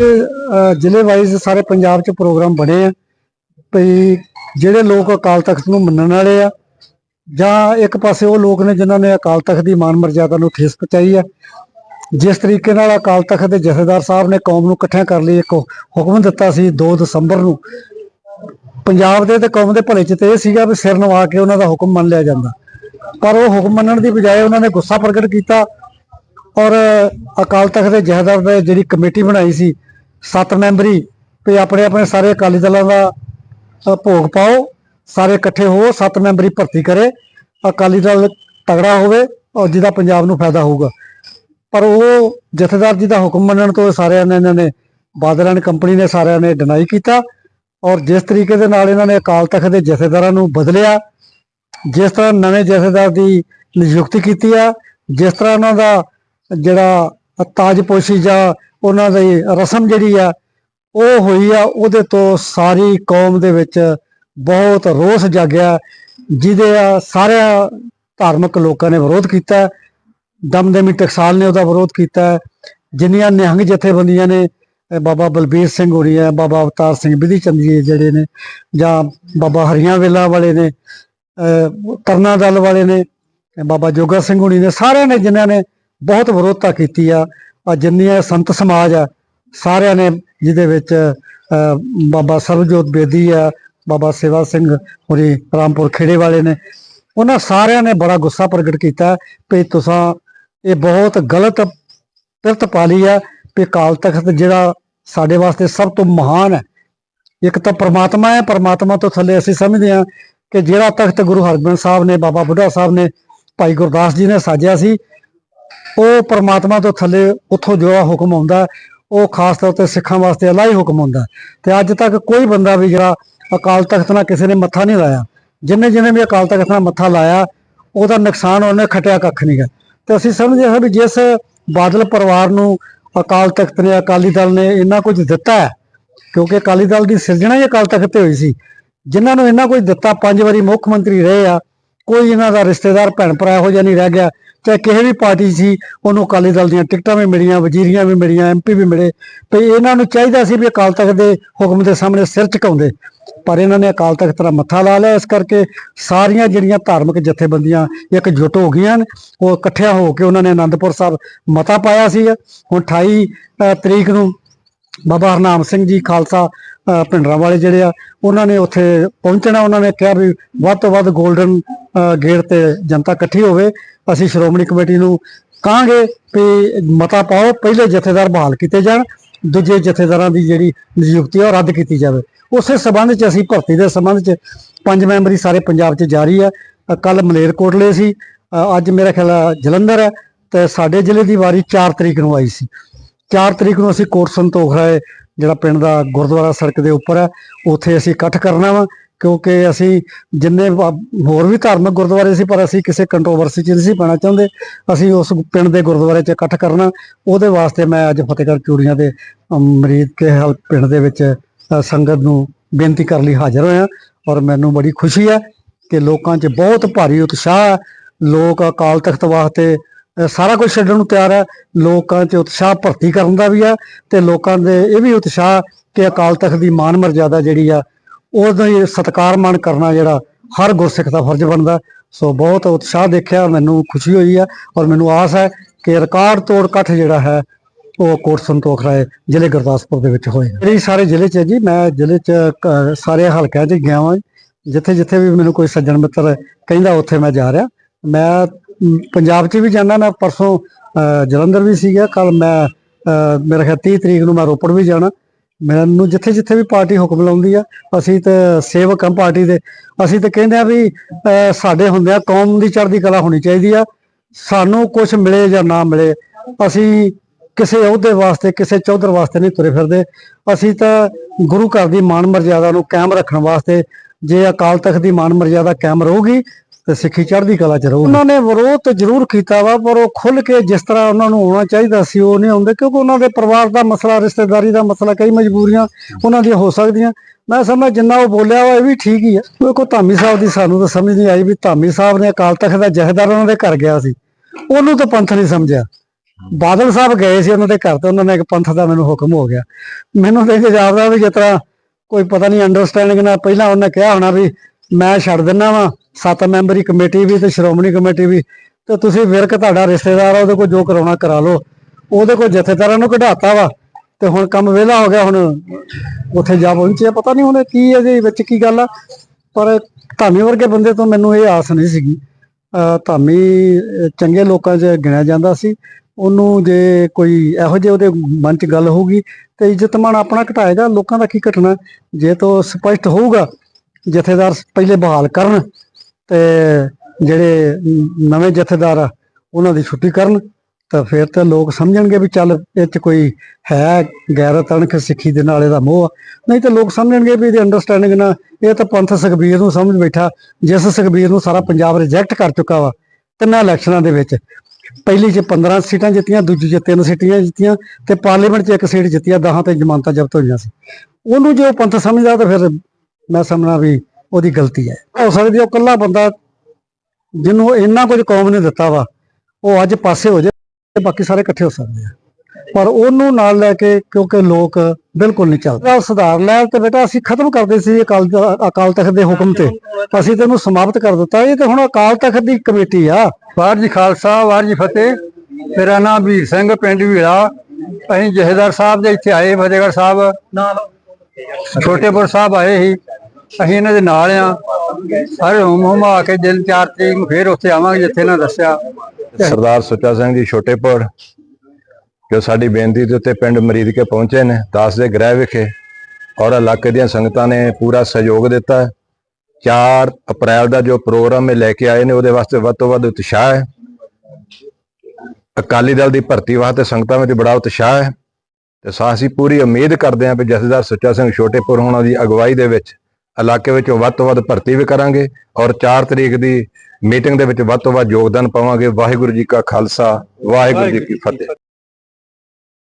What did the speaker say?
ਅਹ, ਜ਼ਿਲ੍ਹੇ ਵਾਈਜ਼ ਸਾਰੇ ਪੰਜਾਬ 'ਚ ਪ੍ਰੋਗਰਾਮ ਬਣੇ ਆ। ਭਈ ਜਿਹੜੇ ਲੋਕ ਅਕਾਲ ਤਖਤ ਨੂੰ ਮੰਨਣ ਵਾਲੇ ਆ ਜਾਂ ਇੱਕ ਪਾਸੇ ਉਹ ਲੋਕ ਨੇ ਜਿਨ੍ਹਾਂ ਨੇ ਅਕਾਲ ਤਖਤ ਦੀ ਮਾਨ ਮਰਜ਼ਾਦਾ ਨੂੰ ਠੇਸ ਪਹੁੰਚਾਈ ਆ ਜਿਸ ਤਰੀਕੇ ਨਾਲ ਅਕਾਲ ਤਖਤ ਦੇ ਜਥੇਦਾਰ ਸਾਹਿਬ ਨੇ ਕੌਮ ਨੂੰ ਇਕੱਠਿਆਂ ਕਰਨ ਲਈ ਇੱਕ ਹੁਕਮ ਦਿੱਤਾ ਸੀ 2 ਦਸੰਬਰ ਨੂੰ। ਪੰਜਾਬ ਦੇ ਤੇ ਕੌਮ ਦੇ ਭਲੇ 'ਚ ਤੇ ਇਹ ਸੀਗਾ ਵੀ ਸਿਰ ਨਵਾ ਕੇ ਉਹਨਾਂ ਦਾ ਹੁਕਮ ਮੰਨ ਲਿਆ ਜਾਂਦਾ। ਪਰ ਉਹ ਹੁਕਮ ਮੰਨਣ ਦੀ ਬਜਾਏ ਉਹਨਾਂ ਨੇ ਗੁੱਸਾ ਪ੍ਰਗਟ ਕੀਤਾ ਔਰ ਅਕਾਲ ਤਖਤ ਦੇ ਜਥੇਦਾਰ ਦੇ ਜਿਹੜੀ ਕਮੇਟੀ ਬਣਾਈ ਸੀ ਸੱਤ ਮੈਂਬਰੀ ਵੀ ਆਪਣੇ ਆਪਣੇ ਸਾਰੇ ਅਕਾਲੀ ਦਲਾਂ ਦਾ ਭੋਗ ਪਾਓ, ਸਾਰੇ ਇਕੱਠੇ ਹੋ, ਸੱਤ ਮੈਂਬਰੀ ਭਰਤੀ ਕਰੇ, ਅਕਾਲੀ ਦਲ ਤਗੜਾ ਹੋਵੇ ਔਰ ਜਿਹਦਾ ਪੰਜਾਬ ਨੂੰ ਫਾਇਦਾ ਹੋਊਗਾ। ਪਰ ਉਹ ਜਥੇਦਾਰ ਜੀ ਦਾ ਹੁਕਮ ਮੰਨਣ ਤੋਂ ਸਾਰਿਆਂ ਨੇ ਇਹਨਾਂ ਨੇ ਬਾਦਲ ਐਂਡ ਕੰਪਨੀ ਨੇ ਸਾਰਿਆਂ ਨੇ ਡਿਨਾਈ ਕੀਤਾ ਔਰ ਜਿਸ ਤਰੀਕੇ ਦੇ ਨਾਲ ਇਹਨਾਂ ਨੇ ਅਕਾਲ ਤਖਤ ਦੇ ਜਥੇਦਾਰਾਂ ਨੂੰ ਬਦਲਿਆ, ਜਿਸ ਤਰ੍ਹਾਂ ਨਵੇਂ ਜਥੇਦਾਰ ਦੀ ਨਿਯੁਕਤੀ ਕੀਤੀ ਆ, ਜਿਸ ਤਰ੍ਹਾਂ ਉਹਨਾਂ ਦਾ ਜਿਹੜਾ ਤਾਜਪੋਸ਼ੀ ਜਾਂ ਉਹਨਾਂ ਦੀ ਰਸਮ ਜਿਹੜੀ ਆ, ਉਹ ਹੋਈ ਆ, ਉਹਦੇ ਤੋਂ ਸਾਰੀ ਕੌਮ ਦੇ ਵਿੱਚ ਬਹੁਤ ਰੋਸ ਜਾਗਿਆ, ਜਿਹਦੇ ਆ ਸਾਰਿਆਂ ਧਾਰਮਿਕ ਲੋਕਾਂ ਨੇ ਵਿਰੋਧ ਕੀਤਾ ਦਮਦਮੀ ਟਕਸਾਲ ਨੇ ਉਹਦਾ ਵਿਰੋਧ ਕੀਤਾ, ਜਿੰਨੀਆਂ ਨਿਹੰਗ ਜਥੇਬੰਦੀਆਂ ਨੇ ਬਾਬਾ ਬਲਬੀਰ ਸਿੰਘ ਹੋਰੀ ਹੈ ਬਾਬਾ ਅਵਤਾਰ ਸਿੰਘ ਵਿਧੀ ਚੰਦ ਜੀ ਜਿਹੜੇ ਨੇ, ਜਾਂ ਬਾਬਾ ਹਰੀਆਂ ਵੇਲਾ ਵਾਲੇ ਨੇ ਅਹ ਕਰਨਾ ਦਲ ਵਾਲੇ ਨੇ, ਬਾਬਾ ਜੋਗਾ ਸਿੰਘ ਹੋਣੀ ਨੇ, ਸਾਰਿਆਂ ਨੇ ਜਿਨ੍ਹਾਂ ਨੇ ਬਹੁਤ ਵਿਰੋਧਤਾ ਕੀਤੀ ਆ। ਜਿੰਨੀਆਂ ਸੰਤ ਸਮਾਜ ਆ ਸਾਰਿਆਂ ਨੇ ਜਿਹਦੇ ਵਿੱਚ ਅਹ, ਬਾਬਾ ਸਰਬਜੋਤ ਬੇਦੀ ਆ ਬਾਬਾ ਸੇਵਾ ਸਿੰਘ ਹੋਰੀ ਰਾਮਪੁਰ ਖੇੜੇ ਵਾਲੇ ਨੇ ਉਹਨਾਂ ਸਾਰਿਆਂ ਨੇ ਬੜਾ ਗੁੱਸਾ ਪ੍ਰਗਟ ਕੀਤਾ ਵੀ ਤੁਸੀਂ ਇਹ ਬਹੁਤ ਗਲਤ ਪਿਰਤ ਪਾਲੀ ਆ ਵੀ ਕਾਲ ਤਖਤ ਜਿਹੜਾ ਸਾਡੇ ਵਾਸਤੇ ਸਭ ਤੋਂ ਮਹਾਨ ਹੈ। ਇੱਕ ਤਾਂ ਪ੍ਰਮਾਤਮਾ ਹੈ ਪ੍ਰਮਾਤਮਾ ਤੋਂ ਥੱਲੇ ਅਸੀਂ ਸਮਝਦੇ ਹਾਂ ਕਿ ਜਿਹੜਾ ਤਖਤ ਗੁਰੂ ਹਰਗੋਬਿੰਦ ਸਾਹਿਬ ਨੇ ਬਾਬਾ ਬੁੱਢਾ ਸਾਹਿਬ ਨੇ ਭਾਈ ਗੁਰਦਾਸ ਜੀ ਨੇ ਸਾਜਿਆ ਸੀ ਉਹ ਪ੍ਰਮਾਤਮਾ ਤੋਂ ਥੱਲੇ ਉੱਥੋਂ ਜੋ ਹੁਕਮ ਆਉਂਦਾ, ਉਹ ਖਾਸ ਤੌਰ ਤੇ ਸਿੱਖਾਂ ਵਾਸਤੇ ਅਲਾਈ ਹੁਕਮ ਹੁੰਦਾ। ਤੇ ਅੱਜ ਤੱਕ ਕੋਈ ਬੰਦਾ ਵੀ ਜਿਹੜਾ ਅਕਾਲ ਤਖਤ ਨਾਲ ਕਿਸੇ ਨੇ ਮੱਥਾ ਨਹੀਂ ਲਾਇਆ। ਜਿੰਨੇ ਜਿੰਨੇ ਵੀ ਅਕਾਲ ਤਖਤ ਨਾਲ ਮੱਥਾ ਲਾਇਆ, ਉਹਦਾ ਨੁਕਸਾਨ ਉਹਨੇ ਖਟਿਆ ਕੱਖ ਨਹੀਂ ਗਾ ਤੇ ਅਸੀਂ ਸਮਝਦੇ ਹਾਂ ਵੀ ਜਿਸ ਬਾਦਲ ਪਰਿਵਾਰ ਨੂੰ ਅਕਾਲ ਤਖਤ ਨੇ, ਅਕਾਲੀ ਦਲ ਨੇ ਇੰਨਾ ਕੁਝ ਦਿੱਤਾ ਹੈ, ਕਿਉਂਕਿ ਅਕਾਲੀ ਦਲ ਦੀ ਸਿਰਜਣਾ ਹੀ ਅਕਾਲ ਤਖਤ ਤੇ ਹੋਈ ਸੀ। ਜਿਨ੍ਹਾਂ ਨੂੰ ਇੰਨਾ ਕੁਝ ਦਿੱਤਾ, ਪੰਜ ਵਾਰੀ ਮੁੱਖ ਮੰਤਰੀ ਰਹੇ ਆ, ਕੋਈ ਇਹਨਾਂ ਦਾ ਰਿਸ਼ਤੇਦਾਰ ਭੈਣ ਭਰਾ ਇਹੋ ਜਿਹਾ ਨਹੀਂ ਰਹਿ ਗਿਆ। ਚਾਹੇ ਕਿਸੇ ਵੀ ਪਾਰਟੀ ਸੀ ਉਹਨੂੰ ਅਕਾਲੀ ਦਲ ਦੀਆਂ ਟਿਕਟਾਂ ਵੀ ਮਿਲੀਆਂ ਵਜ਼ੀਰੀਆਂ ਵੀ ਮਿਲੀਆਂ ਐਮਪੀ ਵੀ ਮਿਲੇ। ਤੇ ਇਹਨਾਂ ਨੂੰ ਚਾਹੀਦਾ ਸੀ ਵੀ ਅਕਾਲ ਤਖਤ ਦੇ ਹੁਕਮ ਦੇ ਸਾਹਮਣੇ ਸਿਰ ਝੁਕਾਉਂਦੇ। ਪਰ ਇਹਨਾਂ ਨੇ ਅਕਾਲ ਤਖਤ ਦਾ ਮੱਥਾ ਲਾ ਲਿਆ ਇਸ ਕਰਕੇ ਸਾਰੀਆਂ ਜਿਹੜੀਆਂ ਧਾਰਮਿਕ ਜਥੇਬੰਦੀਆਂ ਇੱਕ ਇਕਜੁੱਟ ਹੋ ਗਈਆਂ ਨੇ ਉਹ ਇਕੱਠਿਆਂ ਹੋ ਕੇ ਉਹਨਾਂ ਨੇ ਆਨੰਦਪੁਰ ਸਾਹਿਬ ਮਤਾ ਪਾਇਆ ਸੀ ਹੁਣ 28 ਅ, ਤਰੀਕ ਨੂੰ ਬਾਬਾ ਹਰਨਾਮ ਸਿੰਘ ਜੀ ਖਾਲਸਾ ਭਿੰਡਰਾਂ ਵਾਲੇ ਜਿਹੜੇ ਆ, ਉਹਨਾਂ ਨੇ ਉੱਥੇ ਪਹੁੰਚਣਾ, ਉਹਨਾਂ ਨੇ ਕਿਹਾ ਵੀ ਵੱਧ ਤੋਂ ਵੱਧ 골ਡਨ ਗੇਟ ਤੇ ਜਨਤਾ ਇਕੱਠੀ ਹੋਵੇ। ਅਸੀਂ ਸ਼੍ਰੋਮਣੀ ਕਮੇਟੀ ਨੂੰ ਕਹਾਂਗੇ ਵੀ ਮਤਾ ਪਾਓ, ਪਹਿਲੇ ਜਥੇਦਾਰ ਬਹਾਲ ਕੀਤੇ ਜਾਣ, ਦੂਜੇ ਜਥੇਦਾਰਾਂ ਦੀ ਜਿਹੜੀ ਨਿਯੁਕਤੀ ਆ, ਉਹ ਰੱਦ ਕੀਤੀ ਜਾਵੇ। ਉਸੇ ਸਬੰਧ 'ਚ ਅਸੀਂ ਭਰਤੀ ਦੇ ਸਬੰਧ 'ਚ ਪੰਜ ਮੈਂਬਰੀ ਸਾਰੇ ਪੰਜਾਬ 'ਚ ਜਾਰੀ ਆ। ਕੱਲ ਮਲੇਰਕੋਟਲੇ ਸੀ। ਅੱਜ ਮੇਰਾ ਖਿਆਲ ਜਲੰਧਰ ਹੈ ਤੇ ਸਾਡੇ ਜ਼ਿਲ੍ਹੇ ਦੀ ਵਾਰੀ 4 ਤਰੀਕ ਨੂੰ ਆਈ ਸੀ। 4 ਤਰੀਕ ਨੂੰ ਅਸੀਂ ਕੋਟ ਸੰਤੋਖ ਰਾਏ ਜਿਹੜਾ ਪਿੰਡ ਦਾ ਗੁਰਦੁਆਰਾ ਸੜਕ ਦੇ ਉੱਪਰ ਹੈ, ਉੱਥੇ ਅਸੀਂ ਇਕੱਠ ਕਰਨਾ ਵਾ, ਕਿਉਂਕਿ ਅਸੀਂ ਜਿੰਨੇ ਹੋਰ ਵੀ ਧਾਰਮਿਕ ਗੁਰਦੁਆਰੇ ਸੀ, ਪਰ ਅਸੀਂ ਕਿਸੇ ਕੰਟਰੋਵਰਸੀ 'ਚ ਨਹੀਂ ਸੀ ਪੈਣਾ ਚਾਹੁੰਦੇ। ਅਸੀਂ ਉਸ ਪਿੰਡ ਦੇ ਗੁਰਦੁਆਰੇ 'ਚ ਇਕੱਠ ਕਰਨਾ, ਉਹਦੇ ਵਾਸਤੇ ਮੈਂ ਅੱਜ ਫਤਿਹਗੜ੍ਹ ਚੂੜੀਆਂ ਦੇ ਮਰੀਦ ਕੇ ਹਲ ਪਿੰਡ ਦੇ ਵਿੱਚ ਸੰਗਤ ਨੂੰ ਬੇਨਤੀ ਕਰਨ ਲਈ ਹਾਜ਼ਰ ਹੋਇਆ, ਔਰ ਮੈਨੂੰ ਬੜੀ ਖੁਸ਼ੀ ਹੈ ਕਿ ਲੋਕਾਂ 'ਚ ਬਹੁਤ ਭਾਰੀ ਉਤਸ਼ਾਹ ਹੈ। ਲੋਕ ਅਕਾਲ ਤਖਤ ਵਾਸਤੇ ਸਾਰਾ ਕੁਝ ਛੱਡਣ ਨੂੰ ਤਿਆਰ ਹੈ। ਲੋਕਾਂ 'ਚ ਉਤਸ਼ਾਹ ਭਰਤੀ ਕਰਨ ਦਾ ਵੀ ਆ ਤੇ ਲੋਕਾਂ ਦੇ ਇਹ ਵੀ ਉਤਸ਼ਾਹ ਕਿ ਅਕਾਲ ਤਖਤ ਦੀ ਮਾਨ ਮਰਜ਼ਾਦਾ ਜਿਹੜੀ ਆ, ਉਹਦਾ ਹੀ ਸਤਿਕਾਰ ਮਾਣ ਕਰਨਾ ਜਿਹੜਾ ਹਰ ਗੁਰਸਿੱਖ ਦਾ ਫਰਜ਼ ਬਣਦਾ। ਸੋ ਬਹੁਤ ਉਤਸ਼ਾਹ ਦੇਖਿਆ, ਮੈਨੂੰ ਖੁਸ਼ੀ ਹੋਈ ਹੈ ਔਰ ਮੈਨੂੰ ਆਸ ਹੈ ਕਿ ਰਿਕਾਰਡ ਤੋੜ ਇਕੱਠ ਜਿਹੜਾ ਹੈ, ਉਹ ਕੋਟ ਸੰਤੋਖ ਰਾਏ ਜ਼ਿਲ੍ਹੇ ਗੁਰਦਾਸਪੁਰ ਦੇ ਵਿੱਚ ਹੋਏ ਮੇਰੀ ਸਾਰੇ ਜ਼ਿਲ੍ਹੇ 'ਚ ਜੀ, ਮੈਂ ਜ਼ਿਲ੍ਹੇ 'ਚ ਸਾਰੇ ਹਲਕਿਆਂ 'ਚ ਗਿਆ ਹਾਂ ਜਿੱਥੇ ਜਿੱਥੇ ਵੀ ਮੈਨੂੰ ਕੋਈ ਸੱਜਣ ਮਿੱਤਰ ਕਹਿੰਦਾ, ਉੱਥੇ ਮੈਂ ਜਾ ਰਿਹਾ। ਮੈਂ ਪੰਜਾਬ 'ਚ ਵੀ ਜਾਂਦਾ ਮੈਂ ਪਰਸੋਂ ਅ, ਜਲੰਧਰ ਵੀ ਸੀਗਾ ਕੱਲ ਮੈਂ ਅ, ਮੇਰਾ ਖਿਆਲ 30 ਤਰੀਕ ਨੂੰ ਮੈਂ ਰੋਪੜ ਵੀ ਜਾਣਾ। ਮੈਨੂੰ ਜਿੱਥੇ ਜਿੱਥੇ ਵੀ ਪਾਰਟੀ ਹੁਕਮ ਲਾਉਂਦੀ ਆ ਅਸੀਂ ਤੇ ਸੇਵਕ ਹਾਂ ਪਾਰਟੀ ਦੇ ਅਸੀਂ ਤੇ ਕਹਿੰਦੇ ਆ ਵੀ ਅ, ਸਾਡੇ ਹੁੰਦਿਆਂ ਕੌਮ ਦੀ ਚੜ੍ਹਦੀ ਕਲਾ ਹੋਣੀ ਚਾਹੀਦੀ ਆ ਸਾਨੂੰ ਕੁਝ ਮਿਲੇ ਜਾਂ ਨਾ ਮਿਲੇ ਅਸੀਂ ਕਿਸੇ ਅਹੁਦੇ ਵਾਸਤੇ ਕਿਸੇ ਚੌਧਰ ਵਾਸਤੇ ਨਹੀਂ ਤੁਰੇ ਫਿਰਦੇ। ਅਸੀਂ ਤਾਂ ਗੁਰੂ ਘਰ ਦੀ ਮਾਨ ਮਰਜ਼ਾਦਾ ਨੂੰ ਕਾਇਮ ਰੱਖਣ ਵਾਸਤੇ ਜੇ ਅਕਾਲ ਤਖਤ ਦੀ ਮਾਨ ਮਰਜ਼ਾਦਾ ਕਾਇਮ ਰਹੂਗੀ ਤੇ ਸਿੱਖੀ ਚੜ੍ਹਦੀ ਕਲਾ ਚ ਰਹੂਗੀ ਉਹਨਾਂ ਨੇ ਵਿਰੋਧ ਤਾਂ ਜ਼ਰੂਰ ਕੀਤਾ ਵਾ, ਪਰ ਉਹ ਖੁੱਲ ਕੇ ਜਿਸ ਤਰ੍ਹਾਂ ਉਹਨਾਂ ਨੂੰ ਆਉਣਾ ਚਾਹੀਦਾ ਸੀ, ਉਹ ਨਹੀਂ ਆਉਂਦੇ, ਕਿਉਂਕਿ ਉਹਨਾਂ ਦੇ ਪਰਿਵਾਰ ਦਾ ਮਸਲਾ, ਰਿਸ਼ਤੇਦਾਰੀ ਦਾ ਮਸਲਾ ਕਈ ਮਜਬੂਰੀਆਂ ਉਹਨਾਂ ਦੀਆਂ ਹੋ ਸਕਦੀਆਂ। ਮੈਂ ਸਮਝ ਜਿੰਨਾ ਉਹ ਬੋਲਿਆ ਵਾ, ਇਹ ਵੀ ਠੀਕ ਹੀ ਆ। ਕੋਈ ਧਾਮੀ ਸਾਹਿਬ ਦੀ ਸਾਨੂੰ ਤਾਂ ਸਮਝ ਨਹੀਂ ਆਈ ਵੀ ਧਾਮੀ ਸਾਹਿਬ ਨੇ ਅਕਾਲ ਤਖਤ ਦਾ ਜਹੇਦਾਰ ਉਹਨਾਂ ਦੇ ਘਰ ਗਿਆ ਸੀ। ਉਹਨੂੰ ਤਾਂ ਪੰਥ ਨਹੀਂ ਸਮਝਿਆ। ਬਾਦਲ ਸਾਹਿਬ ਗਏ ਸੀ ਉਹਨਾਂ ਦੇ ਘਰ ਤੇ, ਉਹਨਾਂ ਨੇ ਇੱਕ ਪੰਥ ਦਾ ਮੈਨੂੰ ਹੁਕਮ ਹੋ ਗਿਆ। ਮੈਨੂੰ ਤੇ ਇਹ ਜਾਪਦਾ ਵੀ ਜਿਸ ਤਰ੍ਹਾਂ ਕੋਈ ਪਤਾ ਨਹੀਂ ਅੰਡਰਸਟੈਂਡਿੰਗ ਨਾਲ ਪਹਿਲਾਂ ਉਹਨੇ ਕਿਹਾ ਹੋਣਾ ਵੀ ਮੈਂ ਛੱਡ ਦਿੰਨਾ ਵਾ ਸੱਤ ਮੈਂਬਰੀ ਕਮੇਟੀ ਵੀ ਤੇ ਸ਼੍ਰੋਮਣੀ ਕਮੇਟੀ ਵੀ, ਤੇ ਤੁਸੀਂ ਵਿਰਕ ਤੁਹਾਡਾ ਰਿਸ਼ਤੇਦਾਰ ਆ, ਉਹਦੇ ਕੋਲ ਜੋ ਕਰਾਉਣਾ ਕਰਾ ਲਓ। ਉਹਦੇ ਕੋਲ ਜਥੇਦਾਰਾਂ ਨੂੰ ਕਢਾਤਾ ਵਾ, ਤੇ ਹੁਣ ਕੰਮ ਵਿਹਲਾ ਹੋ ਗਿਆ, ਹੁਣ ਉੱਥੇ ਜਾ ਪਹੁੰਚਿਆ ਪਤਾ ਨਹੀਂ ਹੁਣ ਕੀ ਇਹਦੇ ਵਿੱਚ ਕੀ ਗੱਲ ਆ। ਪਰ ਧਾਮੀ ਵਰਗੇ ਬੰਦੇ ਤੋਂ ਮੈਨੂੰ ਇਹ ਆਸ ਨਹੀਂ ਸੀਗੀ। ਅਹ ਧਾਮੀ ਚੰਗੇ ਲੋਕਾਂ 'ਚ ਗਿਣਿਆ ਜਾਂਦਾ ਸੀ। ਉਹਨੂੰ ਜੇ ਕੋਈ ਇਹੋ ਜਿਹੇ ਉਹਦੇ ਮਨ 'ਚ ਗੱਲ ਹੋਊਗੀ, ਤੇ ਇੱਜ਼ਤ ਮਾਣ ਆਪਣਾ ਘਟਾਏਗਾ। ਲੋਕਾਂ ਦਾ ਕੀ ਘਟਣਾ? ਜੇ ਤੋਂ ਸਪਸ਼ਟ ਹੋਊਗਾ, ਜਥੇਦਾਰ ਪਹਿਲੇ ਬਹਾਲ ਕਰਨ। ਤੇ ਜਿਹੜੇ ਨਵੇਂ ਜਥੇਦਾਰ ਆ, ਉਹਨਾਂ ਦੀ ਛੁੱਟੀ ਕਰਨ, ਤਾਂ ਫਿਰ ਤਾਂ ਲੋਕ ਸਮਝਣਗੇ ਵੀ ਚੱਲ ਇਹ 'ਚ ਕੋਈ ਹੈ ਗੈਰਤ ਅਣਖ ਸਿੱਖੀ ਦੇ ਨਾਲ ਇਹਦਾ ਮੋਹ ਆ। ਨਹੀਂ ਤਾਂ ਲੋਕ ਸਮਝਣਗੇ ਵੀ ਇਹਦੀ ਅੰਡਰਸਟੈਂਡਿੰਗ ਨਾ ਇਹ ਤਾਂ ਪੰਥ ਸੁਖਬੀਰ ਨੂੰ ਸਮਝ ਬੈਠਾ, ਜਿਸ ਸੁਖਬੀਰ ਨੂੰ ਸਾਰਾ ਪੰਜਾਬ ਰਿਜੈਕਟ ਕਰ ਚੁੱਕਾ ਵਾ ਤਿੰਨਾਂ ਇਲੈਕਸ਼ਨਾਂ ਦੇ ਵਿੱਚ ਪਹਿਲੀ 'ਚ 15 ਸੀਟਾਂ ਜਿੱਤੀਆਂ, ਦੂਜੀ 'ਚ ਤਿੰਨ ਸੀਟਾਂ ਜਿੱਤੀਆਂ ਤੇ ਪਾਰਲੀਮੈਂਟ 'ਚ ਇੱਕ ਸੀਟ ਜਿੱਤੀਆਂ 10 ਤੇ ਜ਼ਮਾਨਤਾਂ ਜ਼ਬਤ ਹੋਈਆਂ ਸੀ ਉਹਨੂੰ ਜੇ ਉਹ ਪੰਥ ਸਮਝਦਾ ਤਾਂ ਫਿਰ ਮੈਂ ਸਮਝਣਾ ਵੀ ਉਹਦੀ ਗਲਤੀ ਹੈ। ਹੋ ਸਕਦੀ ਉਹ ਇਕੱਲਾ ਬੰਦਾ ਜਿਹਨੂੰ ਇੰਨਾ ਕੁਝ ਕੌਮ ਨੇ ਦਿੱਤਾ ਵਾ ਉਹ ਅੱਜ ਪਾਸੇ ਹੋ ਜਾਏ ਤੇ ਬਾਕੀ ਸਾਰੇ ਇਕੱਠੇ ਹੋ ਸਕਦੇ ਆ। ਪਰ ਉਹਨੂੰ ਨਾਲ ਲੈ ਕੇ ਕਿਉਂਕਿ ਲੋਕ ਬਿਲਕੁਲ ਨਹੀਂ ਚੱਲਦੇ। ਉਹ ਸੁਧਾਰ ਲੈ ਤੇ ਬੇਟਾ ਅਸੀਂ ਖਤਮ ਕਰਦੇ ਸੀ ਅਕਾਲ ਅਕਾਲ ਤਖਤ ਦੇ ਹੁਕਮ ਤੇ। ਅਸੀਂ ਤੈਨੂੰ ਸਮਾਪਤ ਕਰ ਦਿੱਤਾ। ਇਹ ਤੇ ਹੁਣ ਅਕਾਲ ਤਖਤ ਦੀ ਕਮੇਟੀ ਆ। ਵਾਹਿਗੁਰੂ ਜੀ ਖਾਲਸਾ ਵਾਹਿਗੁਰੂ ਜੀ ਫਤਿਹ। ਮੇਰਾ ਨਾਮ ਵੀਰ ਸਿੰਘ ਪਿੰਡ ਵੀੜਾ। ਅਸੀਂ ਜਹੇਦਾਰ ਸਾਹਿਬ ਦੇ ਇੱਥੇ ਆਏ ਫਤਿਹਗੜ੍ਹ ਸਾਹਿਬ। ਛੋਟੇਪੁਰ ਸਾਹਿਬ ਆਏ ਸੀ। ਅਸੀਂ ਇਹਨਾਂ ਦੇ ਨਾਲ ਆ। ਸਾਰੇ ਹੁਮ ਹੁਮ ਆ ਕੇ ਦਿਨ ਚਾਰ ਤਰੀਕ ਨੂੰ ਫੇਰ ਉੱਥੇ ਆਵਾਂਗੇ ਜਿੱਥੇ ਇਹਨਾਂ ਦੱਸਿਆ। ਸਰਦਾਰ ਸੁੱਚਾ ਸਿੰਘ ਜੀ ਛੋਟੇਪੁਰ, ਜੋ ਸਾਡੀ ਬੇਨਤੀ ਦੇ ਉੱਤੇ ਪਿੰਡ ਮਰੀਦ ਕੇ ਪਹੁੰਚੇ ਨੇ, ਦਾਸ ਦੇ ਗ੍ਰਹਿ ਵਿਖੇ, ਔਰ ਇਲਾਕੇ ਦੀਆਂ ਸੰਗਤਾਂ ਨੇ ਪੂਰਾ ਸਹਿਯੋਗ ਦਿੱਤਾ। 4 ਅਪ੍ਰੈਲ ਦਾ ਜੋ ਪ੍ਰੋਗਰਾਮ ਇਹ ਲੈ ਕੇ ਆਏ ਨੇ, ਉਹਦੇ ਵਾਸਤੇ ਵੱਧ ਤੋਂ ਵੱਧ ਉਤਸ਼ਾਹ ਹੈ। ਅਕਾਲੀ ਦਲ ਦੀ ਭਰਤੀ ਵਾਸਤੇ ਸੰਗਤਾਂ ਵਿੱਚ ਬੜਾ ਉਤਸ਼ਾਹ ਹੈ। ਤੇ ਸਾ ਅਸੀਂ ਪੂਰੀ ਉਮੀਦ ਕਰਦੇ ਹਾਂ ਕਿ ਜਥੇਦਾਰ ਸੁੱਚਾ ਸਿੰਘ ਛੋਟੇਪੁਰ ਹੋਣਾ ਦੀ ਅਗਵਾਈ ਦੇ ਵਿੱਚ ਇਲਾਕੇ ਵਿੱਚ ਵੱਧ ਤੋਂ ਵੱਧ ਭਰਤੀ ਵੀ ਕਰਾਂਗੇ ਔਰ 4 ਤਰੀਕ ਦੀ ਮੀਟਿੰਗ ਦੇ ਵਿੱਚ ਵੱਧ ਤੋਂ ਵੱਧ ਯੋਗਦਾਨ ਪਾਵਾਂਗੇ। ਵਾਹਿਗੁਰੂ ਜੀ ਕਾ ਖਾਲਸਾ ਵਾਹਿਗੁਰੂ ਜੀ ਕੀ ਫਤਿਹ।